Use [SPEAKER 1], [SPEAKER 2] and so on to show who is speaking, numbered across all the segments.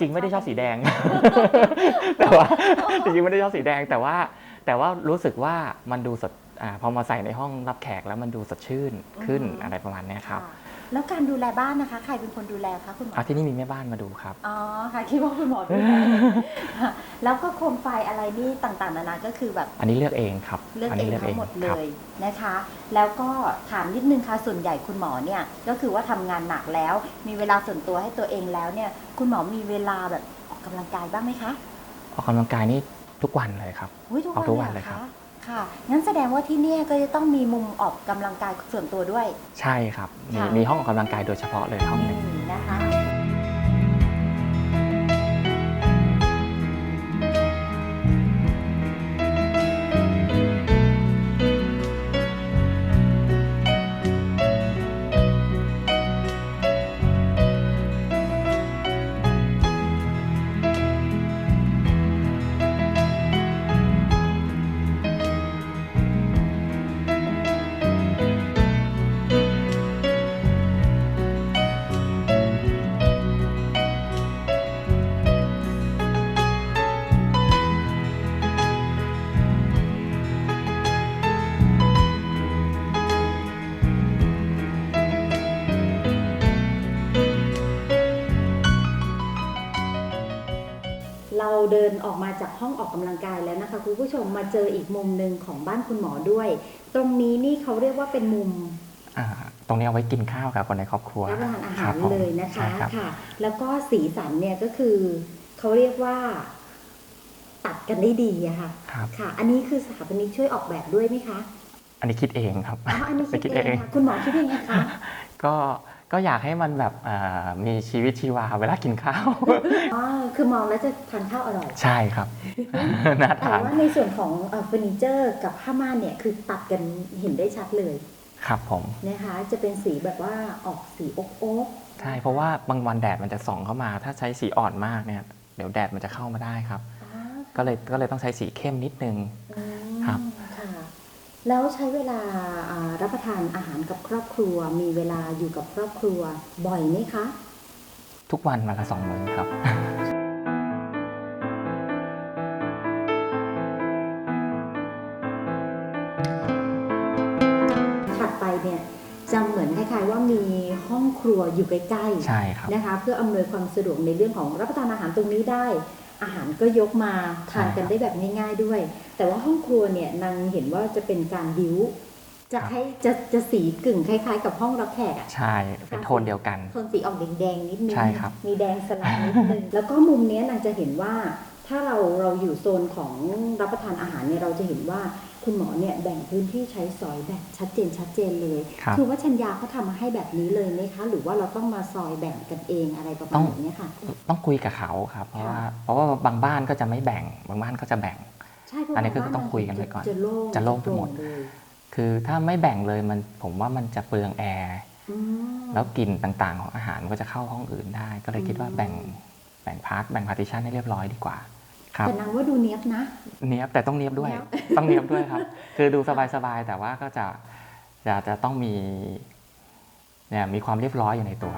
[SPEAKER 1] ริง ๆ ไม่ได้ชอบสีแดง แต่ว่าจริงๆไม่ได้ชอบสีแดงแต่ว่า แต่ว่ารู้สึกว่ามันดูสดอาพอมาใส่ในห้องรับแขกแล้วมันดูสดชื่นขึ้น
[SPEAKER 2] อือฮึ
[SPEAKER 1] อะไรประมาณเนี้ยครับะ
[SPEAKER 2] แล้วการดูแลบ้านนะคะ ใครเป็นคนดูแลคะคุณหมอ
[SPEAKER 1] เอาที่นี่มีแม่บ้านมาดูครับ
[SPEAKER 2] อ๋อค่ะคิดว่าคุณหมอดูแลแล้วก็โคมไฟอะไรนี่ต่างๆนานาก็คือแบบ
[SPEAKER 1] อันนี้เลือกเองครับ
[SPEAKER 2] เลือก
[SPEAKER 1] น
[SPEAKER 2] เอ
[SPEAKER 1] นี้
[SPEAKER 2] งทั้งหมดเล
[SPEAKER 1] ครับ
[SPEAKER 2] ยนะคะ แล้วก็ถามนิดนึงค่ะส่วนใหญ่คุณหมอเนี่ยก็คือว่าทำงานหนักแล้ว มีเวลาส่วนตัวให้ตัวเองแล้วเนี่ย คุณหมอมีเวลาแบบออกกำลังกายบ้างไหมคะ
[SPEAKER 1] ออกกำลังกายนี่ทุกวันเลยครับ
[SPEAKER 2] อุ๊ยทุก
[SPEAKER 1] ออกทุกวั
[SPEAKER 2] วันน
[SPEAKER 1] เล
[SPEAKER 2] เลยย
[SPEAKER 1] ค
[SPEAKER 2] เห
[SPEAKER 1] รั
[SPEAKER 2] รอบ คะค่ะ งั้นแสดงว่าที่เนี่ยก็จะต้องมีมุมออกกำลังกายส่วนตัวด้วย
[SPEAKER 1] ใช่ครับ มี
[SPEAKER 2] ค่ะ
[SPEAKER 1] มีห้องออกกำลังกายโดยเฉพาะเลยห้องห
[SPEAKER 2] นี่
[SPEAKER 1] นึ่ง
[SPEAKER 2] นะคะ เราเดินออกมาจากห้องออกกำลังกายแล้วนะคะคุณผู้ชมมาเจออีกมุมหนึ่งของบ้านคุณหมอด้วย ตรงนี้นี่เขาเรียกว่าเป็นมุม
[SPEAKER 1] อ่าตรงนี้เอาไว้กินข้าวกับคนในครอบครัว
[SPEAKER 2] รับประทานอา
[SPEAKER 1] ค
[SPEAKER 2] หา
[SPEAKER 1] รั
[SPEAKER 2] ร
[SPEAKER 1] บผม
[SPEAKER 2] เลยนะคะ
[SPEAKER 1] ใช่รับ
[SPEAKER 2] ค่ะ แล้วก็สีสันเนี่ยก็คือเขาเรียกว่าตัดกันได้ดีอะค่ะ
[SPEAKER 1] ครับ
[SPEAKER 2] ค่ะ อันนี้คือสถาปนิกช่วยออกแบบด้วยไหมคะ
[SPEAKER 1] อันนี้คิดเองครับ
[SPEAKER 2] อ๋ออันนี้
[SPEAKER 1] ไป
[SPEAKER 2] คิดเองค่ะคุณหมอคิดเองนะคะ
[SPEAKER 1] ก็ ก็อยากให้มันแบบอ่ามีชีวิตชีวาเวลากินข้าว
[SPEAKER 2] อ๋อ คือมองแล้วจะทานข้าวอร่อย
[SPEAKER 1] ใช่ครับ น่า
[SPEAKER 2] แต่
[SPEAKER 1] ทาน
[SPEAKER 2] ว่าในส่วนของเอ่อเฟอร์นิเจอร์กับผ้าม่านเนี่ยคือตัดกันเห็นได้ชัดเลย
[SPEAKER 1] ครับผม
[SPEAKER 2] นะคะ จะเป็นสีแบบว่าออกสีโอ๊กโอ๊ก
[SPEAKER 1] ใช่เพราะว่าบางวันแดดมันจะส่องเข้ามา ถ้าใช้สีอ่อนมากเนี่ยเดี๋ยวแดดมันจะเข้ามาได้ครับ
[SPEAKER 2] อ๋อ
[SPEAKER 1] ก็เลยก็เลยต้องใช้สีเข้มนิดนึง
[SPEAKER 2] อืม
[SPEAKER 1] ครับ
[SPEAKER 2] ค่ะ แล้วใช้เวลาอ่ารับประทานอาหารกับครอบครัว มีเวลาอยู่กับครอบครัวบ่อยไหมคะ
[SPEAKER 1] ทุกวันวันละสองมื้อครับ
[SPEAKER 2] ถัดไปเนี่ยจะเหมือนคล้ายๆว่ามีห้องครัวอยู่ใกล้ๆ
[SPEAKER 1] ใช่ครับ
[SPEAKER 2] นะคะเพื่ออำนวยความสะดวกในเรื่องของรับประทานอาหารตรงนี้ได้ อาหารก็ยกมาทานกันได้แบบง่ายๆด้วย แต่ว่าห้องครัวเนี่ยนางเห็นว่าจะเป็นการบิ้วจะ
[SPEAKER 1] ครับ
[SPEAKER 2] ให้จะจะสีกึ่งคล้าย ๆ กับห้องรับแขกอะ
[SPEAKER 1] ใช่ เป็นโทนเดียวกัน
[SPEAKER 2] โทนสีออกแดงๆนิดนึง
[SPEAKER 1] ใช่ครับ
[SPEAKER 2] มีแดงสลับนิดนึงแล้วก็มุมเนี้ยนางจะเห็นว่า ถ้าเราเราอยู่โซนของรับประทานอาหารเนี่ยเราจะเห็นว่าคุณหมอเนี่ยแบ่งพื้นที่ใช้สอยแบบชัดเจนชัดเจนเลย
[SPEAKER 1] ครับ
[SPEAKER 2] อว่าชัญญาเขาทำมาให้แบบนี้เลยไหมคะ หรือว่าเราต้องมาซอยแบ่งกันเองอะไรประมา
[SPEAKER 1] ต้
[SPEAKER 2] ณ
[SPEAKER 1] อง
[SPEAKER 2] แบบเนี้ยค่ะ
[SPEAKER 1] ต้องคุยกับเขาครับ เพราะว่า
[SPEAKER 2] ค่ะ
[SPEAKER 1] เพราะว่าบางบ้านก็จะไม่แบ่ง บางบ้านก็จะแบ่ง
[SPEAKER 2] ใช่เพราะ
[SPEAKER 1] อันนี้คือ
[SPEAKER 2] ว่า
[SPEAKER 1] ต้องคุยกันไว้ก่อน
[SPEAKER 2] จะโล่ง
[SPEAKER 1] จะโล่งไปหมด
[SPEAKER 2] โปร่เลย
[SPEAKER 1] คือถ้าไม่แบ่งเลยมันผมว่ามันจะเปลืองแอร์
[SPEAKER 2] อืม
[SPEAKER 1] แล้วกลิ่นต่างๆ ของอาหารมันก็จะเข้าห้องอื่นได้ ก็เลยคิดว่า
[SPEAKER 2] อืม
[SPEAKER 1] แบ่งแบ่งพาร์ทแบ่งพาร์ติชันให้เรียบร้อยดีกว่าครับ
[SPEAKER 2] แต่นางว่าดูเนี้ยบนะ
[SPEAKER 1] เนี้ยบแต่ต้องเนี้ยบด้วย
[SPEAKER 2] เนี๊ยบ
[SPEAKER 1] ต้องเนี้ยบด้วยครับ คือดูสบายๆแต่ว่าก็จะจะจะต้องมีเนี่ยมีความเรียบร้อยอยู่ในตัว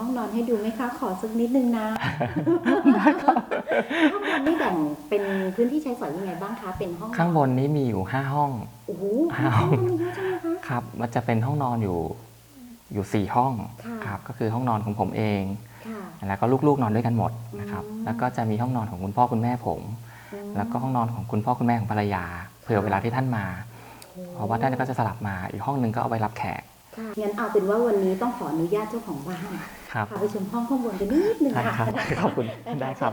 [SPEAKER 2] ห้องนอนให้ดูไหมคะ ขอสักนิดนึงนะห้องนอนนี่แบ่งเป็นพื้นที่ใช้สอยยังไงบ้างคะ เป็นห้อง
[SPEAKER 1] ข้างบนนี้มีอยู่5ห้อง
[SPEAKER 2] โอ้โห
[SPEAKER 1] ห้าห้อง
[SPEAKER 2] มีเยอะจังเลยคะ
[SPEAKER 1] ครับ มันจะเป็นห้องนอนอยู่อยู่4ห้อง
[SPEAKER 2] ค่ะ
[SPEAKER 1] ครับ ก็คือห้องนอนของผมเอง
[SPEAKER 2] ค่ะ
[SPEAKER 1] แล้วก็ลูกๆนอนด้วยกันหมดนะครับ
[SPEAKER 2] อืม
[SPEAKER 1] แล้วก็จะมีห้องนอนของคุณพ่อคุณแม่ผม
[SPEAKER 2] อืม
[SPEAKER 1] แล้วก็ห้องนอนของคุณพ่อคุณแม่ของภรรยาเผื่อเวลาที่ท่านมา
[SPEAKER 2] โอ้
[SPEAKER 1] เพราะว่าท่านก็จะสลับมาอีกห้องหนึ่งก็เอาไว้รับแขก
[SPEAKER 2] ค่ะงั้นเอาเป็นว่าวันนี้ต้องขออนุญาตเจ้าของบ้าน
[SPEAKER 1] ครับ
[SPEAKER 2] พาไปชมห้องข้างบนกันนิดนึง
[SPEAKER 1] ได้
[SPEAKER 2] ค่ะ
[SPEAKER 1] ครับขอบคุณได้ครับ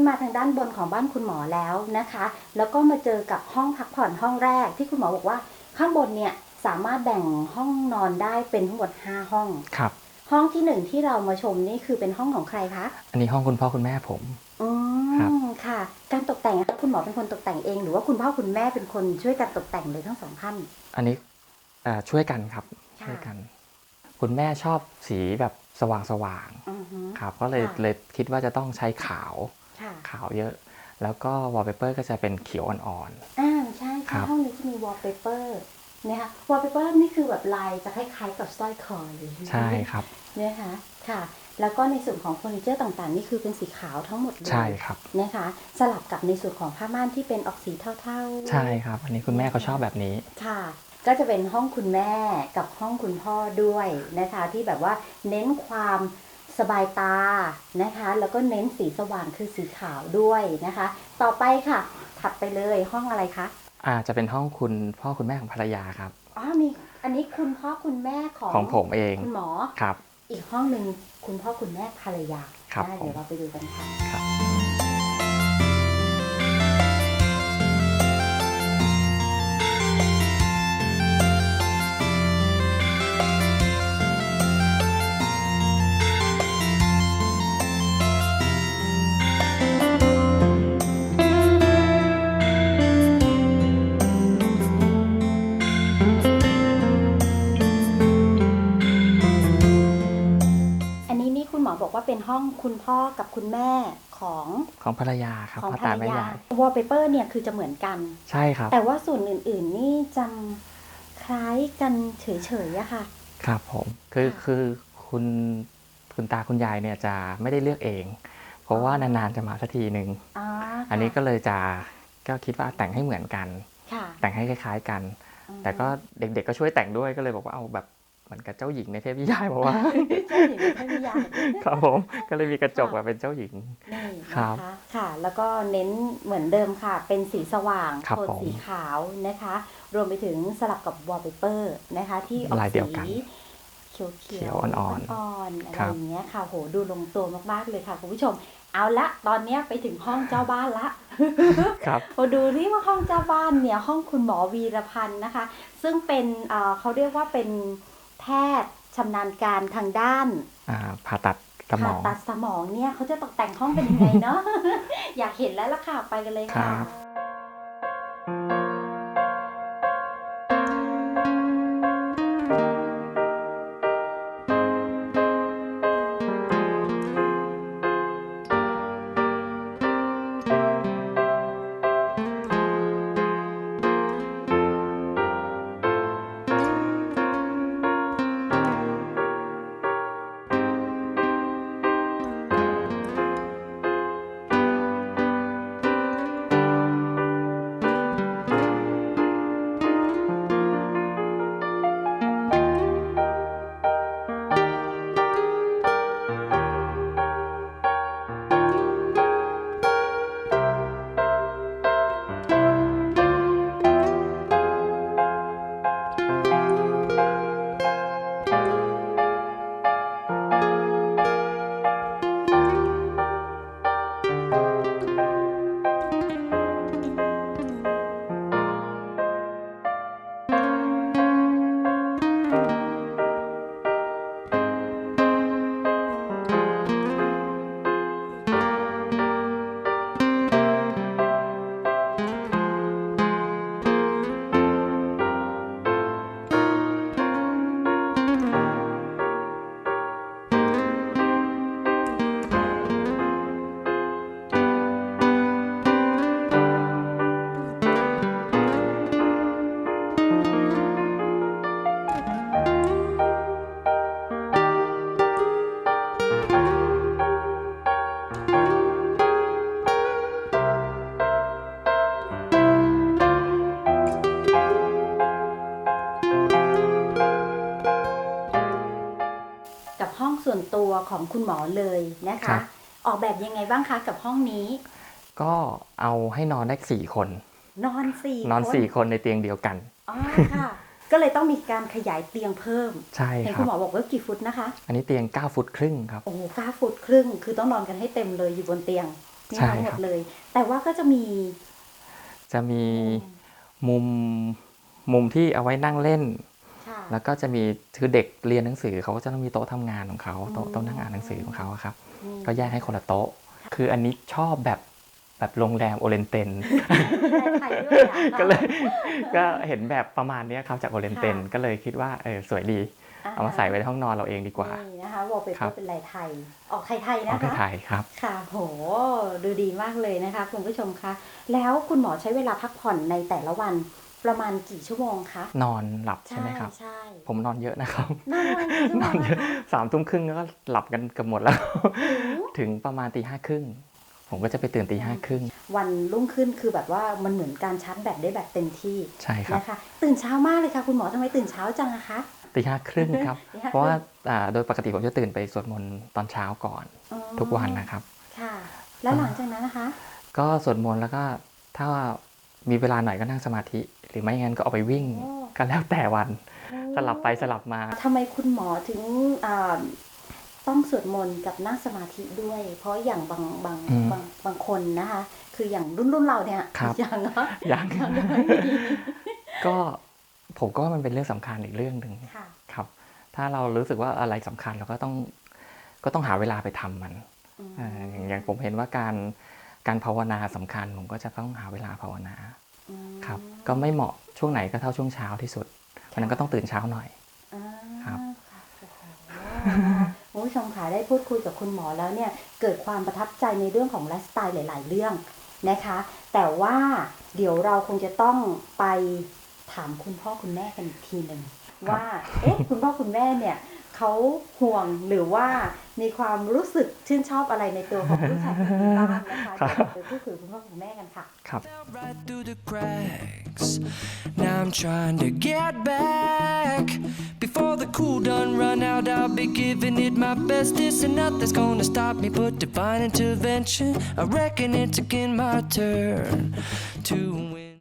[SPEAKER 2] นมาทางด้านบนของบ้านคุณหมอแล้วนะคะ แล้วก็มาเจอกับห้องพักผ่อนห้องแรก ที่คุณหมอบอกว่าข้างบนเนี่ยสามารถแบ่งห้องนอนได้เป็นทั้งหมด5ห้อง
[SPEAKER 1] ครับ
[SPEAKER 2] ห้องที่หนึ่งที่เรามาชมนี่คือเป็นห้องของใครคะ
[SPEAKER 1] อันนี้ห้องคุณพ่อคุณแม่ผม
[SPEAKER 2] อื
[SPEAKER 1] ครับ
[SPEAKER 2] มค่ะ การตกแต่งนะคะคุณหมอเป็นคนตกแต่งเอง หรือว่าคุณพ่อคุณแม่เป็นคนช่วยกันตกแต่งเลยทั้งสองท่าน
[SPEAKER 1] อันนี้เอ่อช่วยกันครับ
[SPEAKER 2] ค่ะ
[SPEAKER 1] ช่วยกัน คุณแม่ชอบสีแบบสว่างสว่าง
[SPEAKER 2] อือฮึ
[SPEAKER 1] ๆครับ ก็เลย
[SPEAKER 2] ค่ะ
[SPEAKER 1] เลยคิดว่าจะต้องใช้ขาว
[SPEAKER 2] ค่ะ
[SPEAKER 1] ขาวเยอะ แล้วก็วอลเปเปอร์ก็จะเป็นเขียวอ่อน
[SPEAKER 2] อ่าใช่
[SPEAKER 1] ครั
[SPEAKER 2] ค่ะ
[SPEAKER 1] บ
[SPEAKER 2] ห้องนี้จะมีวอลเปเปอร์นะคะวอลเปเปอร์นี่คือแบบลายจะคล้ายๆกับสร้อยคอเลย
[SPEAKER 1] ๆใช่ครับ
[SPEAKER 2] นะคะค่ะแล้วก็ในส่วนของเฟอร์นิเจอร์ต่างๆ นี่คือเป็นสีขาวทั้งหมดเลย
[SPEAKER 1] ใช่ครับ
[SPEAKER 2] นะคะสลับกับในส่วนของผ้าม่านที่เป็นออกสีเทาๆ
[SPEAKER 1] ใช่ครับ อันนี้คุณแม่เขาชอบแบบนี้
[SPEAKER 2] ค่ะ ก็จะเป็นห้องคุณแม่กับห้องคุณพ่อด้วยนะคะ ที่แบบว่าเน้นความ สบายตานะคะ แล้วก็เน้นสีสว่างคือสีขาวด้วยนะคะ ต่อไปค่ะ ถัดไปเลยห้องอะไรคะ
[SPEAKER 1] อาจจะเป็นห้องคุณพ่อคุณแม่ของภรรยาครับ
[SPEAKER 2] อ๋อมีอันนี้คุณพ่อคุณแม่ของ
[SPEAKER 1] ของผมเอง
[SPEAKER 2] คุณหมอ
[SPEAKER 1] ครับ
[SPEAKER 2] อีกห้องหนึ่งคุณพ่อคุณแม่ภรรยา
[SPEAKER 1] ครับ
[SPEAKER 2] ได้
[SPEAKER 1] ผม
[SPEAKER 2] เดี๋ยวเราไปดูกันค่ะ
[SPEAKER 1] ครับ
[SPEAKER 2] คุณพ่อกับคุณแม่ของ
[SPEAKER 1] ของภรรยาครับ
[SPEAKER 2] ของ
[SPEAKER 1] พ่อ
[SPEAKER 2] ภร
[SPEAKER 1] ตารแม่
[SPEAKER 2] ยายา
[SPEAKER 1] ย
[SPEAKER 2] วอลเปเปอร์เนี่ยคือจะเหมือนกัน
[SPEAKER 1] ใช่ครับ
[SPEAKER 2] แต่ว่าส่วนอื่นๆนี่จำคล้ายกันเฉยๆอะค่ะ
[SPEAKER 1] ครับผมคือ
[SPEAKER 2] ค่ะ
[SPEAKER 1] คือคุณคุณตาคุณยายเนี่ยจะไม่ได้เลือกเอง เพราะว่านานๆจะมาสักทีหนึ่ง
[SPEAKER 2] อ๋อ
[SPEAKER 1] อันนี้
[SPEAKER 2] ค่ะ
[SPEAKER 1] ก็เลยจะก็คิดว่าแต่งให้เหมือนกัน
[SPEAKER 2] ค่ะ
[SPEAKER 1] แต่งให้คล้าย ๆกัน
[SPEAKER 2] อืม
[SPEAKER 1] แต่ก็เด็กๆก็ช่วยแต่งด้วยก็เลยบอกว่าเอาแบบ เหมือนกับเจ้าหญิงในเทพนิยายบอกว่า
[SPEAKER 2] เจ้าหญิงในเทพนิยาย
[SPEAKER 1] ครับผมก็เลยมีกระจกแบบเป็นเจ้าหญิง
[SPEAKER 2] นี่
[SPEAKER 1] ครั
[SPEAKER 2] นะ
[SPEAKER 1] บ
[SPEAKER 2] คะค่ะ แล้วก็เน้นเหมือนเดิมค่ะ เป็นสีสว่าง
[SPEAKER 1] ครับ
[SPEAKER 2] โทน
[SPEAKER 1] ผม
[SPEAKER 2] สีขาวนะคะ รวมไปถึงสลับกับวอลเปเปอร์นะคะ ที่ออก
[SPEAKER 1] ลายเดียวกัน
[SPEAKER 2] สีเขียวๆ
[SPEAKER 1] เขียวอ่อนๆ
[SPEAKER 2] อ่อนๆอะไร
[SPEAKER 1] ครับ
[SPEAKER 2] อย่างเงี้ยค่ะโหดูลงตัวมากๆเลยค่ะคุณผู้ชมเอาละตอนเนี้ยไปถึงห้องเจ้าบ้านละ
[SPEAKER 1] ครับ
[SPEAKER 2] มาดูที่ว่าห้องเจ้าบ้านเนี่ยห้องคุณหมอวีรพันธ์นะคะ ซึ่งเป็นเอ่อเขาเรียกว่าเป็น แพทย์ชำนาญการทางด้าน
[SPEAKER 1] อ่าผ่าตัดสม
[SPEAKER 2] ผ่า
[SPEAKER 1] อง
[SPEAKER 2] ตัดสมองเนี่ยเขาจะตกแต่งห้องเป็นยังไงเนาะอยากเห็นแล้วล่ะค่ะไปกันเลยค่ะ ของคุณหมอเลยนะ
[SPEAKER 1] ครั
[SPEAKER 2] คะ
[SPEAKER 1] บ
[SPEAKER 2] ออกแบบยังไงบ้างคะกับห้องนี้
[SPEAKER 1] ก็เอาให้นอนได้สี่คน
[SPEAKER 2] นอนสี่
[SPEAKER 1] นอน
[SPEAKER 2] ค
[SPEAKER 1] สี่คนในเตียงเดียวกัน
[SPEAKER 2] อ๋อค่ะ ก็เลยต้องมีการขยายเตียงเพิ่ม
[SPEAKER 1] ใช่
[SPEAKER 2] เห็น
[SPEAKER 1] ค
[SPEAKER 2] คุ
[SPEAKER 1] รั
[SPEAKER 2] ณ
[SPEAKER 1] บ
[SPEAKER 2] หมอบอกว่ากี่ฟุตนะคะ
[SPEAKER 1] อันนี้เตียง 9 ฟุตครึ่งครับ
[SPEAKER 2] โอ้โหเก้าฟุตครึ่ง คือต้องนอนกันให้เต็มเลยอยู่บนเตียงนี่
[SPEAKER 1] ใช่
[SPEAKER 2] ทั้งหม
[SPEAKER 1] ครั
[SPEAKER 2] ด
[SPEAKER 1] บ
[SPEAKER 2] เลย แต่ว่าก็จะมี
[SPEAKER 1] จะมีมุมมุมที่เอาไว้นั่งเล่น
[SPEAKER 2] ค่ะ
[SPEAKER 1] แล้วก็จะมีคือเด็กเรียนหนังสือเขาก็จะต้องมีโต๊ะทำงานของเขาโต๊ะ
[SPEAKER 2] อืม
[SPEAKER 1] โต๊ะนั่งอ่านหนังสือของเขาอะครับ
[SPEAKER 2] นี่
[SPEAKER 1] ก็แยกให้คนละโต๊ะ คืออันนี้ชอบแบบแบบโรงแรมโอเรนเตน
[SPEAKER 2] ไทยด้วยอะ
[SPEAKER 1] ก็เลยก็เห็นแบบประมาณเนี้ยครับจากโอเรนเตน
[SPEAKER 2] ค่ะ
[SPEAKER 1] ก็เลยคิดว่าเออสวยดี เอามาใส่ไว้ในห้องนอนเราเองดีกว่า
[SPEAKER 2] นี่นะคะวอลเปเป
[SPEAKER 1] ครั
[SPEAKER 2] อบร์เป็นลายไทย ออกไทยๆ
[SPEAKER 1] เอา
[SPEAKER 2] นะ
[SPEAKER 1] ไป
[SPEAKER 2] คะ
[SPEAKER 1] ถ่ายครับ
[SPEAKER 2] ค่ะโหดูดีมากเลยนะคะคุณผู้ชมคะแล้วคุณหมอใช้เวลาพักผ่อนในแต่ละวัน ประมาณกี่ชั่วโมงคะ
[SPEAKER 1] นอนหลับใช่ไหมครับ
[SPEAKER 2] ใช่
[SPEAKER 1] ผมนอนเยอะนะครับ
[SPEAKER 2] นอนวันกี่ชั่วนโม
[SPEAKER 1] องนเยอะ
[SPEAKER 2] นะคะ
[SPEAKER 1] สามทุ่มครึ่งก็หลับกันเกือบหมดแล้ว
[SPEAKER 2] ถึง
[SPEAKER 1] ถึงประมาณตีห้าครึ่งผมก็จะไปตื่นตีห้าครึ่ง
[SPEAKER 2] วันรุ่งขึ้นคือแบบว่ามันเหมือนการชาร์จแบตได้แบบเต็มที่
[SPEAKER 1] ใช่ครับ
[SPEAKER 2] นะคะตื่นเช้ามากเลยค่ะคุณหมอทำไมตื่นเช้าจังอะคะ
[SPEAKER 1] ตีห้าครึ่งครับ
[SPEAKER 2] ตีห้าครึ่ง
[SPEAKER 1] เพราะว่าอ่าโดยปกติผมจะตื่นไปสวดมนต์ตอนเช้าก่อน
[SPEAKER 2] อ๋อ
[SPEAKER 1] ทุกวันนะครับ
[SPEAKER 2] ค่ะ แล้วหลังจากนั้นนะคะ
[SPEAKER 1] ก็สวดมนต์แล้วก็ถ้า มีเวลาหน่อยก็นั่งสมาธิ หรือไม่งั้นก็ออกไปวิ่ง
[SPEAKER 2] โอ้
[SPEAKER 1] ก็แล้วแต่วันสลับไปสลับมา
[SPEAKER 2] ทำไมคุณหมอถึงอ่าต้องสวดมนต์กับนั่งสมาธิด้วย เพราะอย่างบางบาง
[SPEAKER 1] อืม
[SPEAKER 2] บางบางคนนะคะ คืออย่างรุ่นรุ่นเราเนี่ย
[SPEAKER 1] ครับ
[SPEAKER 2] อย่างเนาะ
[SPEAKER 1] ยัง
[SPEAKER 2] ยังไม่มี
[SPEAKER 1] ก็ผมก็ว่ามันเป็นเรื่องสำคัญอีกเรื่องหนึ่ง
[SPEAKER 2] ค่ะ
[SPEAKER 1] ครับ ถ้าเรารู้สึกว่าอะไรสำคัญเราก็ต้องก็ต้องหาเวลาไปทำมัน
[SPEAKER 2] อืม
[SPEAKER 1] อ่าอย่างอย่างผมเห็นว่าการ การภาวนาสำคัญผมก็จะต้องหาเวลาภาวนา
[SPEAKER 2] อืม
[SPEAKER 1] ครับก็ไม่เหมาะช่วงไหนก็เท่าช่วงเช้าที่สุดเพราะฉะนั้นก็ต้องตื่นเช้าหน่อย
[SPEAKER 2] อ่า
[SPEAKER 1] ครับ
[SPEAKER 2] ค่ะโอ้โหนะคะคุณผู้ชมค่ะได้พูดคุยกับคุณหมอแล้วเนี่ยเกิดความประทับใจในเรื่องของไลฟ์สไตล์หลาย ๆ เรื่องนะคะ แต่ว่าเดี๋ยวเราคงจะต้องไปถามคุณพ่อคุณแม่กันอีกทีหนึ่งว่าเอ๊ะคุณพ่อคุณแม่เนี่ย เขาห่วงหรือว่ามีความรู้สึกชื่นชอบอะไรในตัวของลูกชายคนนี้บ้างนะคะ
[SPEAKER 1] ครับ
[SPEAKER 2] เดี๋ยวไปพูดคุยกับคุณพ่อคุณแม่กันค่ะ
[SPEAKER 1] ครับ
[SPEAKER 3] right through the cracks. Now I'm trying to get back. Before the cool done run out, I'll be giving it my best. This and nothing's gonna stop me but divine intervention. I reckon it's again my turn to win.